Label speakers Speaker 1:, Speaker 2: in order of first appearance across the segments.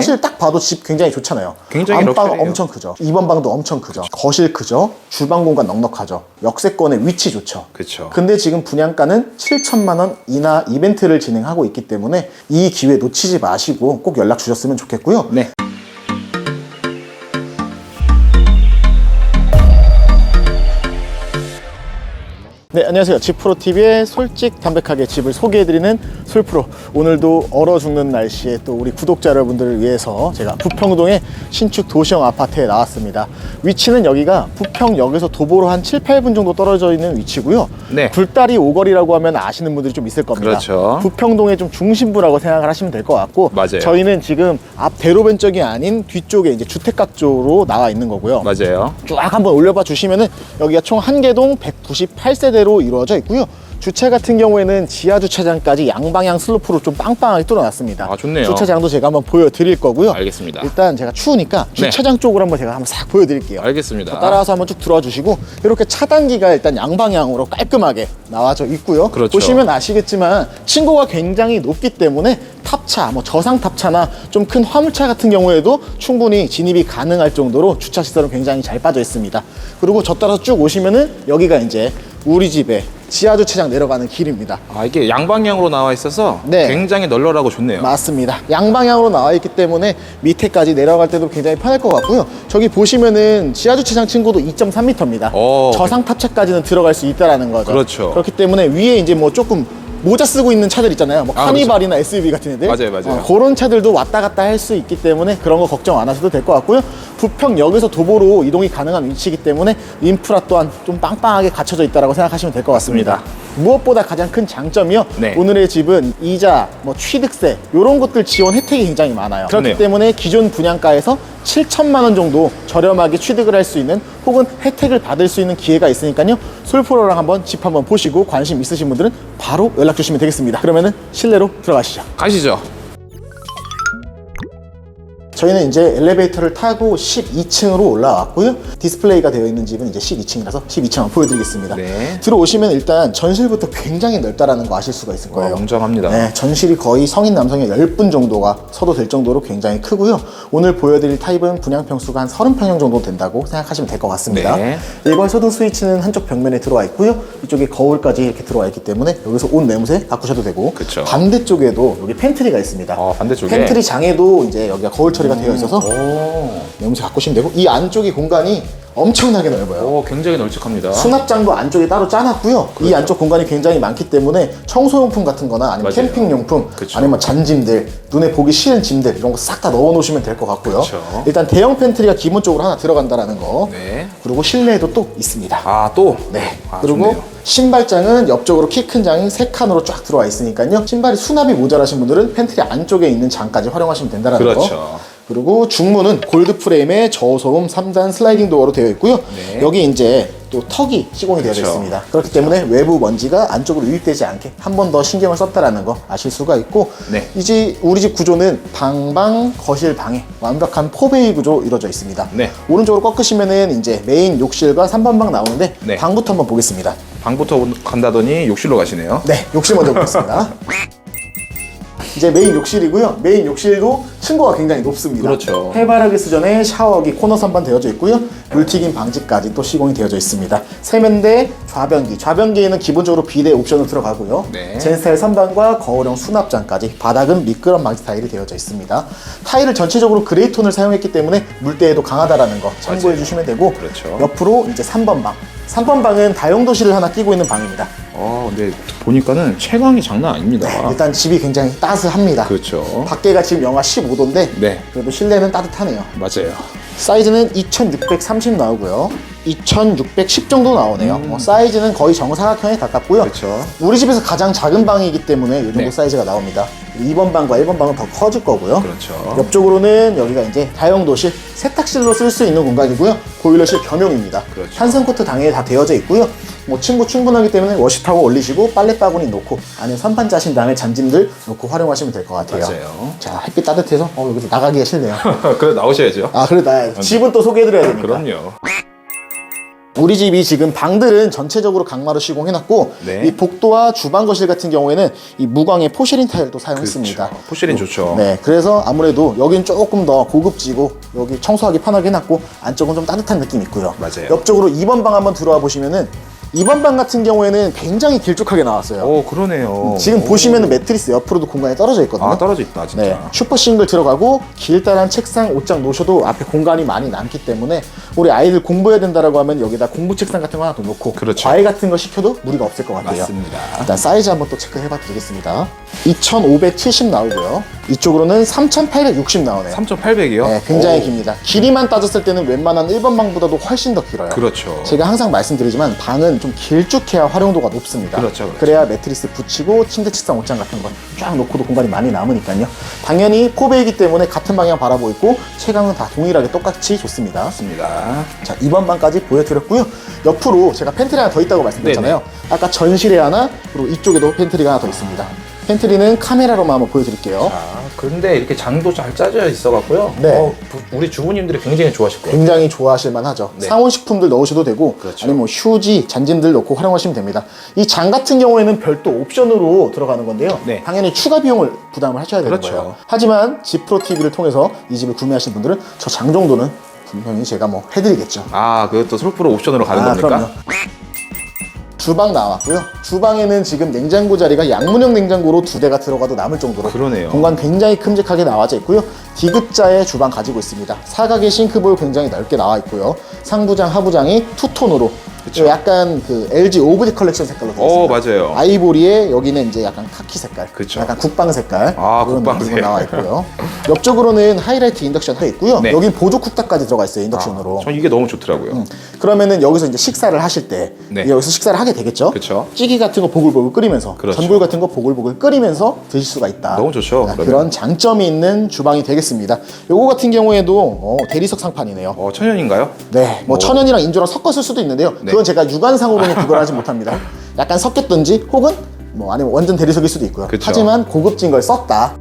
Speaker 1: 사실 딱 봐도 집 굉장히 좋잖아요.
Speaker 2: 굉장히
Speaker 1: 안방
Speaker 2: 럭셔리해요.
Speaker 1: 엄청 크죠. 2번 방도 엄청 크죠. 거실 크죠. 주방 공간 넉넉하죠. 역세권의 위치 좋죠.
Speaker 2: 그쵸.
Speaker 1: 근데 지금 분양가는 7천만 원 이나 이벤트를 진행하고 있기 때문에 이 기회 놓치지 마시고 꼭 연락 주셨으면 좋겠고요.
Speaker 2: 네.
Speaker 1: 네, 안녕하세요. 집프로TV의 솔직 담백하게 집을 소개해드리는 솔프로. 오늘도 얼어 죽는 날씨에 또 우리 구독자 여러분들을 위해서 제가 부평동의 신축 도시형 아파트에 나왔습니다. 위치는 여기가 부평역에서 도보로 한 7, 8분 정도 떨어져 있는 위치고요.
Speaker 2: 네.
Speaker 1: 굴다리 오거리라고 하면 아시는 분들이 좀 있을 겁니다.
Speaker 2: 그렇죠.
Speaker 1: 부평동의 좀 중심부라고 생각을 하시면 될 것 같고
Speaker 2: 맞아요.
Speaker 1: 저희는 지금 앞 대로변 쪽이 아닌 뒤쪽에 이제 주택각 쪽으로 나와 있는 거고요.
Speaker 2: 맞아요.
Speaker 1: 쫙 한번 올려봐 주시면은 여기가 총 한 개동 198세대로 이루어져 있고요. 주차 같은 경우에는 지하 주차장까지 양방향 슬로프로 좀 빵빵하게 뚫어놨습니다.
Speaker 2: 아, 좋네요.
Speaker 1: 주차장도 제가 한번 보여드릴 거고요.
Speaker 2: 알겠습니다.
Speaker 1: 일단 제가 추우니까 주차장 쪽으로 한번 제가 한번 싹 보여드릴게요.
Speaker 2: 알겠습니다.
Speaker 1: 따라와서 한번 쭉 들어와 주시고 이렇게 차단기가 일단 양방향으로 깔끔하게 나와져 있고요.
Speaker 2: 그렇죠.
Speaker 1: 보시면 아시겠지만 층고가 굉장히 높기 때문에 탑차, 뭐 저상 탑차나 좀 큰 화물차 같은 경우에도 충분히 진입이 가능할 정도로 주차 시설은 굉장히 잘 빠져 있습니다. 그리고 저 따라서 쭉 오시면은 여기가 이제 우리 집에 지하 주차장 내려가는 길입니다.
Speaker 2: 아, 이게 양방향으로 나와 있어서
Speaker 1: 네.
Speaker 2: 굉장히 널널하고 좋네요.
Speaker 1: 맞습니다. 양방향으로 나와 있기 때문에 밑에까지 내려갈 때도 굉장히 편할 것 같고요. 저기 보시면은 지하 주차장 층고도 2.3m입니다.
Speaker 2: 오.
Speaker 1: 저상 탑차까지는 들어갈 수 있다라는 거죠.
Speaker 2: 그렇죠.
Speaker 1: 그렇기 때문에 위에 이제 뭐 조금 모자 쓰고 있는 차들 있잖아요. 뭐
Speaker 2: 아,
Speaker 1: 카니발이나 SUV 같은 애들.
Speaker 2: 맞아요, 맞아요.
Speaker 1: 어, 그런 차들도 왔다 갔다 할 수 있기 때문에 그런 거 걱정 안 하셔도 될 것 같고요. 부평역에서 도보로 이동이 가능한 위치이기 때문에 인프라 또한 좀 빵빵하게 갖춰져 있다고 생각하시면 될 것 같습니다. 무엇보다 가장 큰 장점이요.
Speaker 2: 네.
Speaker 1: 오늘의 집은 이자, 뭐 취득세 이런 것들 지원 혜택이 굉장히 많아요. 그렇기
Speaker 2: 좋네요.
Speaker 1: 때문에 기존 분양가에서 7천만 원 정도 저렴하게 취득을 할 수 있는 혹은 혜택을 받을 수 있는 기회가 있으니까요. 솔프로랑 한번 집 한번 보시고 관심 있으신 분들은 바로 연락 주시면 되겠습니다. 그러면은 실내로 들어가시죠.
Speaker 2: 가시죠.
Speaker 1: 저희는 이제 엘리베이터를 타고 12층으로 올라왔고요. 디스플레이가 되어 있는 집은 이제 12층이라서 12층 한번 보여드리겠습니다.
Speaker 2: 네.
Speaker 1: 들어오시면 일단 전실부터 굉장히 넓다라는 거 아실 수가 있을 거예요.
Speaker 2: 와, 웅장합니다.
Speaker 1: 네, 전실이 거의 성인 남성의 10분 정도가 서도 될 정도로 굉장히 크고요. 오늘 보여드릴 타입은 분양 평수가 한 30평형 정도 된다고 생각하시면 될 것 같습니다.
Speaker 2: 네.
Speaker 1: 일괄 소등 스위치는 한쪽 벽면에 들어와 있고요. 이쪽에 거울까지 이렇게 들어와 있기 때문에 여기서 옷 매무새 바꾸셔도 되고
Speaker 2: 그쵸.
Speaker 1: 반대쪽에도 여기 팬트리가 있습니다.
Speaker 2: 아, 반대쪽에?
Speaker 1: 팬트리 장에도 이제 여기가 거울 처리 가 되어 있어서
Speaker 2: 오,
Speaker 1: 매무새 바꾸시면 되고 이 안쪽이 공간이 엄청나게 넓어요.
Speaker 2: 오 굉장히 널찍합니다.
Speaker 1: 수납장도 안쪽에 따로 짜놨고요. 이 안쪽 공간이 굉장히 많기 때문에 청소용품 같은 거나 아니면
Speaker 2: 맞아요.
Speaker 1: 캠핑용품,
Speaker 2: 그쵸.
Speaker 1: 아니면 잔짐들, 눈에 보기 싫은 짐들 이런 거 싹 다 넣어 놓으시면 될 것 같고요.
Speaker 2: 그쵸.
Speaker 1: 일단 대형 팬트리가 기본적으로 하나 들어간다라는 거.
Speaker 2: 네.
Speaker 1: 그리고 실내에도 또 있습니다.
Speaker 2: 아, 또?
Speaker 1: 네.
Speaker 2: 아,
Speaker 1: 그리고
Speaker 2: 좋네요.
Speaker 1: 신발장은 옆쪽으로 키 큰 장이 세 칸으로 쫙 들어와 있으니까요. 신발이 수납이 모자라신 분들은 팬트리 안쪽에 있는 장까지 활용하시면 된다는
Speaker 2: 그렇죠.
Speaker 1: 거. 그리고 중문은 골드 프레임에 저소음 3단 슬라이딩 도어로 되어 있고요.
Speaker 2: 네.
Speaker 1: 여기 이제 또 턱이 시공이 되어
Speaker 2: 그렇죠.
Speaker 1: 있습니다. 그렇기 때문에 외부 먼지가 안쪽으로 유입되지 않게 한 번 더 신경을 썼다라는 거 아실 수가 있고
Speaker 2: 네.
Speaker 1: 이제 우리 집 구조는 방방 거실 방에 완벽한 포베이 구조 이루어져 있습니다.
Speaker 2: 네.
Speaker 1: 오른쪽으로 꺾으시면은 이제 메인 욕실과 3번 방 나오는데
Speaker 2: 네.
Speaker 1: 방부터 한번 보겠습니다.
Speaker 2: 방부터 간다더니 욕실로 가시네요.
Speaker 1: 네, 욕실 먼저 보겠습니다. 이제 메인 욕실이고요. 메인 욕실도 층고가 굉장히 높습니다.
Speaker 2: 그렇죠.
Speaker 1: 해바라기 수전에 샤워기 코너 선반 되어져 있고요. 물튀김 방지까지 또 시공이 되어져 있습니다. 세면대, 좌변기. 좌변기에는 기본적으로 비대 옵션으로 들어가고요.
Speaker 2: 네.
Speaker 1: 젠스타일 선반과 거울형 수납장까지 바닥은 미끄럼 방지 타일이 되어져 있습니다. 타일을 전체적으로 그레이 톤을 사용했기 때문에 물때에도 강하다라는 거 참고해 주시면 되고
Speaker 2: 그렇죠.
Speaker 1: 옆으로 이제 3번 방. 3번 방은 다용도실을 하나 끼고 있는 방입니다.
Speaker 2: 아, 근데 보니까는 채광이 장난 아닙니다.
Speaker 1: 일단 집이 굉장히 따스합니다.
Speaker 2: 그렇죠.
Speaker 1: 밖에가 지금 영하 15도인데
Speaker 2: 네.
Speaker 1: 그래도 실내는 따뜻하네요.
Speaker 2: 맞아요.
Speaker 1: 사이즈는 2630 나오고요. 2610 정도 나오네요. 어, 사이즈는 거의 정사각형에 가깝고요.
Speaker 2: 음. 그렇죠.
Speaker 1: 우리 집에서 가장 작은 방이기 때문에 이 정도
Speaker 2: 네.
Speaker 1: 사이즈가 나옵니다. 2번 방과 1번 방은 더 커질 거고요.
Speaker 2: 그렇죠.
Speaker 1: 옆쪽으로는 여기가 이제 다용도실, 세탁실로 쓸 수 있는 공간이고요. 보일러실 겸용입니다.
Speaker 2: 그렇죠.
Speaker 1: 한승 코트 당연히 다 되어져 있고요. 뭐 층고 충분하기 때문에 워시타워 올리시고 빨래 바구니 놓고 안에 선반 짜신 다음에 잔짐들 놓고 활용하시면 될 것 같아요.
Speaker 2: 맞아요.
Speaker 1: 자 햇빛 따뜻해서 어 여기서 나가기가 싫네요.
Speaker 2: 그래 나오셔야죠.
Speaker 1: 아 그래 나 집은 또 소개해드려야 되니까.
Speaker 2: 그럼요.
Speaker 1: 우리 집이 지금 방들은 전체적으로 강마루 시공해놨고
Speaker 2: 네.
Speaker 1: 이 복도와 주방 거실 같은 경우에는 이 무광의 포쉐린 타일도 사용했습니다.
Speaker 2: 그렇죠. 포쉐린 좋죠.
Speaker 1: 네, 그래서 아무래도 여긴 조금 더 고급지고 여기 청소하기 편하게 해놨고 안쪽은 좀 따뜻한 느낌 있고요.
Speaker 2: 맞아요.
Speaker 1: 옆쪽으로 2번 방 한번 들어와 보시면은 2번 방 같은 경우에는 굉장히 길쭉하게 나왔어요.
Speaker 2: 오 그러네요.
Speaker 1: 지금
Speaker 2: 오.
Speaker 1: 보시면은 매트리스 옆으로도 공간이 떨어져 있거든요.
Speaker 2: 아 떨어져 있다 진짜.
Speaker 1: 네, 슈퍼 싱글 들어가고 길다란 책상, 옷장 놓으셔도 앞에 공간이 많이 남기 때문에 우리 아이들 공부해야 된다라고 하면 여기다 공부 책상 같은 거 하나 더 놓고
Speaker 2: 그렇죠.
Speaker 1: 과일 같은 거 시켜도 무리가 없을 것 같아요.
Speaker 2: 맞습니다.
Speaker 1: 일단 사이즈 한번 또 체크해봐 드리겠습니다. 2,570 나오고요. 이쪽으로는 3,860 나오네요.
Speaker 2: 3,800이요?
Speaker 1: 네, 굉장히 깁니다. 길이만 따졌을 때는 웬만한 1번 방보다도 훨씬 더 길어요.
Speaker 2: 그렇죠.
Speaker 1: 제가 항상 말씀드리지만 방은 좀 길쭉해야 활용도가 높습니다.
Speaker 2: 그렇죠, 그렇죠.
Speaker 1: 래야 매트리스 붙이고 침대 책상 옷장 같은 거 쫙 놓고도 공간이 많이 남으니까요. 당연히 포베이기 때문에 같은 방향 바라보고 있고 채광은 다 동일하게 똑같이 좋습니다.
Speaker 2: 맞습니다.
Speaker 1: 자, 2번 방까지 보여드렸고요. 옆으로 제가 팬트리 하나 더 있다고 말씀드렸잖아요. 아까 전실에 하나, 그리고 이쪽에도 팬트리가 하나 더 있습니다. 팬트리는 카메라로만 한번 보여드릴게요.
Speaker 2: 아 근데 이렇게 장도 잘 짜져 있어갖고요.
Speaker 1: 네.
Speaker 2: 어, 부- 우리 주부님들이 굉장히 좋아하실 거예요.
Speaker 1: 굉장히 좋아하실 만하죠.
Speaker 2: 네.
Speaker 1: 상온식품들 넣으셔도 되고
Speaker 2: 그렇죠.
Speaker 1: 아니면 뭐 휴지, 잔짐들 넣고 활용하시면 됩니다. 이장 같은 경우에는 별도 옵션으로 들어가는 건데요.
Speaker 2: 네.
Speaker 1: 당연히 추가 비용을 부담을 하셔야 되는
Speaker 2: 그렇죠.
Speaker 1: 거예요. 하지만 지프로 TV를 통해서 이 집을 구매하신 분들은 저 장 정도는 분명히 제가 뭐 해드리겠죠.
Speaker 2: 아 그것도 솔프로 옵션으로 가는
Speaker 1: 아,
Speaker 2: 겁니까?
Speaker 1: 그럼요. 주방 나왔고요. 주방에는 지금 냉장고 자리가 양문형 냉장고로 두 대가 들어가도 남을 정도로
Speaker 2: 그러네요.
Speaker 1: 공간 굉장히 큼직하게 나와져 있고요. 디귿자의 주방 가지고 있습니다. 사각의 싱크볼 굉장히 넓게 나와 있고요. 상부장, 하부장이 투톤으로
Speaker 2: 그쵸.
Speaker 1: 약간 그 LG 오브디 컬렉션 색깔로 되어
Speaker 2: 어
Speaker 1: 있습니다.
Speaker 2: 맞아요.
Speaker 1: 아이보리에 여기는 이제 약간 카키 색깔,
Speaker 2: 그쵸.
Speaker 1: 약간 국방 색깔
Speaker 2: 아,
Speaker 1: 그런. 느낌으로 나와 있고요. 옆쪽으로는 하이라이트 인덕션 돼 있고요.
Speaker 2: 네.
Speaker 1: 여긴 보조 쿡탑까지 들어가 있어요 인덕션으로.
Speaker 2: 전 이게 너무 좋더라고요.
Speaker 1: 그러면은 여기서 이제 식사를 하실 때
Speaker 2: 네.
Speaker 1: 여기서 식사를 하게 되겠죠.
Speaker 2: 그쵸.
Speaker 1: 찌개 같은 거 보글보글 끓이면서
Speaker 2: 그렇죠.
Speaker 1: 전골 같은 거 보글보글 끓이면서 드실 수가 있다.
Speaker 2: 너무 좋죠,
Speaker 1: 자. 그런 장점이 있는 주방이 되겠습니다. 요거 같은 경우에도 어, 대리석 상판이네요.
Speaker 2: 어 천연인가요?
Speaker 1: 네, 뭐
Speaker 2: 오.
Speaker 1: 천연이랑 인조랑 섞었을 수도 있는데요.
Speaker 2: 네.
Speaker 1: 그건 제가 육안상으로는 구별하지 못합니다. 약간 섞였든지 혹은 뭐 아니면 완전 대리석일 수도 있고요.
Speaker 2: 그쵸.
Speaker 1: 하지만 고급진 걸 썼다.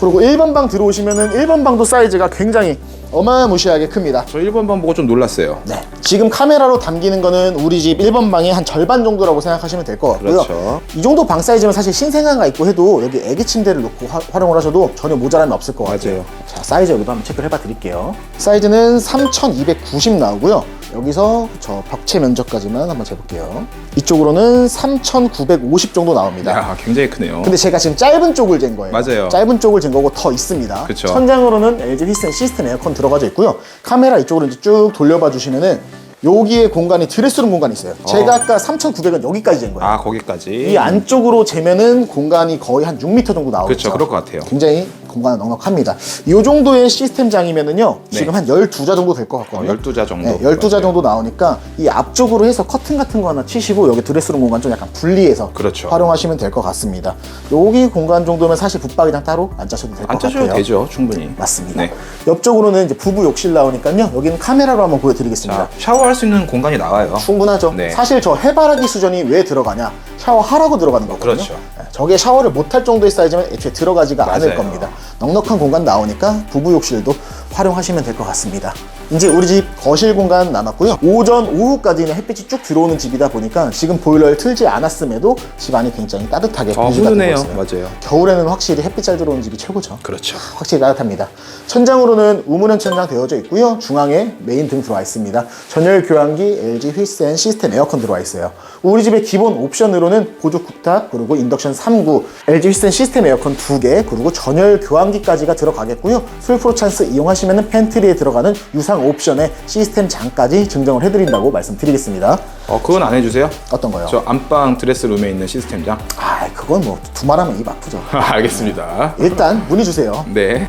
Speaker 1: 그리고 1번 방 들어오시면은 1번 방도 사이즈가 굉장히 어마무시하게 큽니다.
Speaker 2: 저 1번 방 보고 좀 놀랐어요.
Speaker 1: 네. 지금 카메라로 담기는 거는 우리 집 1번 방의 한 절반 정도라고 생각하시면 될 것 같고요.
Speaker 2: 그렇죠.
Speaker 1: 이 정도 방 사이즈면 사실 신생아가 있고 해도 여기 애기 침대를 놓고 화- 활용을 하셔도 전혀 모자람이 없을 것 같아요.
Speaker 2: 맞아요.
Speaker 1: 자, 사이즈 여기도 한번 체크를 해봐 드릴게요. 사이즈는 3290 나오고요. 여기서 저 벽체 면적까지만 한번 재볼게요. 이쪽으로는 3950 정도 나옵니다.
Speaker 2: 야 굉장히 크네요.
Speaker 1: 근데 제가 지금 짧은 쪽을 잰 거예요.
Speaker 2: 맞아요.
Speaker 1: 짧은 쪽을 잰 거고 더 있습니다.
Speaker 2: 그쵸.
Speaker 1: 천장으로는 LG 휘슨 시스템 에어컨 들어가져 있고요. 카메라 이쪽으로 이제 쭉 돌려봐 주시면은 여기에 공간이 드레스룸 공간이 있어요. 제가 아까 3,900은 여기까지 잰 거예요.
Speaker 2: 아 거기까지.
Speaker 1: 이 안쪽으로 재면은 공간이 거의 한 6m 정도 나오죠.
Speaker 2: 그렇죠. 그럴 것 같아요.
Speaker 1: 굉장히 공간은 넉넉합니다. 이 정도의 시스템장이면은요,
Speaker 2: 네.
Speaker 1: 지금 한 12자 정도 될것
Speaker 2: 어,
Speaker 1: 같거든요.
Speaker 2: 12자 정도.
Speaker 1: 네, 12자
Speaker 2: 맞아요.
Speaker 1: 정도 나오니까 이 앞쪽으로 해서 커튼 같은 거 하나 치시고 여기 드레스룸 공간 좀 약간 분리해서
Speaker 2: 그렇죠.
Speaker 1: 활용하시면 될 것 같습니다. 여기 공간 정도면 사실 붙박이장 따로 안 짜셔도
Speaker 2: 될것안
Speaker 1: 같아요.
Speaker 2: 짜셔도 되죠 충분히.
Speaker 1: 맞습니다.
Speaker 2: 네.
Speaker 1: 옆쪽으로는 이제 부부 욕실 나오니까요. 여기는 카메라로 한번 보여드리겠습니다.
Speaker 2: 자 샤워할 수 있는 공간이 나와요.
Speaker 1: 충분하죠.
Speaker 2: 네.
Speaker 1: 사실 저 해바라기 수전이 왜 들어가냐? 샤워하라고 들어가는 거거든요.
Speaker 2: 그렇죠.
Speaker 1: 네, 저게 샤워를 못할 정도의 사이즈면 애초에 들어가지가 않을
Speaker 2: 맞아요.
Speaker 1: 겁니다. 넉넉한 공간 나오니까 부부 욕실도 활용하시면 될 것 같습니다. 이제 우리 집 거실 공간 남았고요. 오전, 오후까지는 햇빛이 쭉 들어오는 집이다 보니까 지금 보일러를 틀지 않았음에도 집 안이 굉장히 따뜻하게
Speaker 2: 아
Speaker 1: 유지가 되고
Speaker 2: 훈훈해요.
Speaker 1: 있어요.
Speaker 2: 맞아요.
Speaker 1: 겨울에는 확실히 햇빛 잘 들어오는 집이 최고죠.
Speaker 2: 그렇죠.
Speaker 1: 확실히 따뜻합니다. 천장으로는 우문형 천장 되어져 있고요. 중앙에 메인 등 들어와 있습니다. 전열 교환기, LG 휘센 시스템 에어컨 들어와 있어요. 우리 집의 기본 옵션으로는 보조 쿡탑, 그리고 인덕션 3구, LG 휘센 시스템 에어컨 2개, 그리고 전열 교환기까지가 들어가겠고요. 술프로 찬스 이용하시면 팬트리에 들어가는 유상 옵션에 시스템 장까지 증정을 해드린다고 말씀드리겠습니다.
Speaker 2: 어 그건 안 해주세요?
Speaker 1: 어떤 거요?
Speaker 2: 저 안방 드레스룸에 있는 시스템 장.
Speaker 1: 아, 그건 뭐 두말하면 입 아프죠.
Speaker 2: 알겠습니다.
Speaker 1: 일단 문의 주세요.
Speaker 2: 네.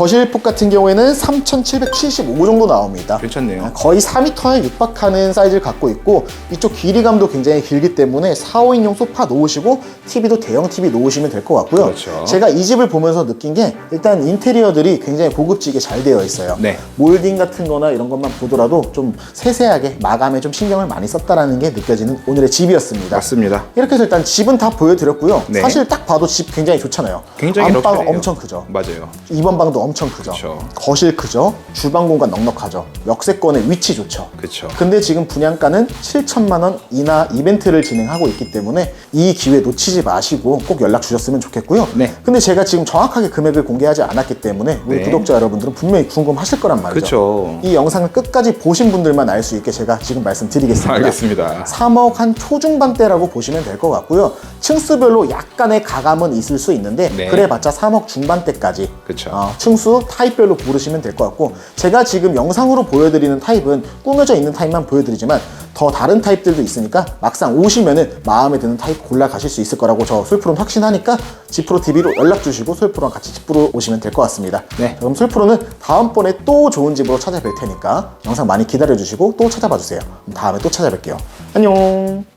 Speaker 1: 거실폭 같은 경우에는 3,775 정도 나옵니다.
Speaker 2: 괜찮네요.
Speaker 1: 거의 4m에 육박하는 사이즈를 갖고 있고 이쪽 길이감도 굉장히 길기 때문에 4, 5인용 소파 놓으시고 TV도 대형 TV 놓으시면 될 것 같고요.
Speaker 2: 그렇죠.
Speaker 1: 제가 이 집을 보면서 느낀 게 일단 인테리어들이 굉장히 고급지게 잘 되어 있어요.
Speaker 2: 네.
Speaker 1: 몰딩 같은 거나 이런 것만 보더라도 좀 세세하게 마감에 좀 신경을 많이 썼다라는 게 느껴지는 오늘의 집이었습니다.
Speaker 2: 맞습니다.
Speaker 1: 이렇게 해서 일단 집은 다 보여드렸고요.
Speaker 2: 네.
Speaker 1: 사실 딱 봐도 집 굉장히 좋잖아요.
Speaker 2: 굉장히
Speaker 1: 안방. 엄청 크죠.
Speaker 2: 맞아요.
Speaker 1: 2번 방도 엄청 크죠.
Speaker 2: 그쵸.
Speaker 1: 거실 크죠. 주방 공간 넉넉하죠. 역세권의 위치 좋죠.
Speaker 2: 그쵸.
Speaker 1: 근데 지금 분양가는 7천만 원 이나 이벤트를 진행하고 있기 때문에 이 기회 놓치지 마시고 꼭 연락 주셨으면 좋겠고요.
Speaker 2: 네.
Speaker 1: 근데 제가 지금 정확하게 금액을 공개하지 않았기 때문에 우리
Speaker 2: 네.
Speaker 1: 구독자 여러분들은 분명히 궁금하실 거란 말이죠.
Speaker 2: 그쵸.
Speaker 1: 이 영상을 끝까지 보신 분들만 알 수 있게 제가 지금 말씀드리겠습니다.
Speaker 2: 알겠습니다.
Speaker 1: 3억 한 초중반대라고 보시면 될 것 같고요. 층수별로 약간의 가감은 있을 수 있는데
Speaker 2: 네.
Speaker 1: 그래봤자 3억 중반대까지
Speaker 2: 그쵸.
Speaker 1: 어, 층수 타입별로 고르시면 될 것 같고 제가 지금 영상으로 보여드리는 타입은 꾸며져 있는 타입만 보여드리지만 더 다른 타입들도 있으니까 막상 오시면은 마음에 드는 타입 골라 가실 수 있을 거라고 저 솔프로는 확신하니까 지프로 TV로 연락 주시고 솔프로랑 같이 집 보러 오시면 될 것 같습니다.
Speaker 2: 네.
Speaker 1: 그럼 솔프로는 다음번에 또 좋은 집으로 찾아뵐 테니까 영상 많이 기다려 주시고 또 찾아봐 주세요. 다음에 또 찾아뵐게요. 안녕.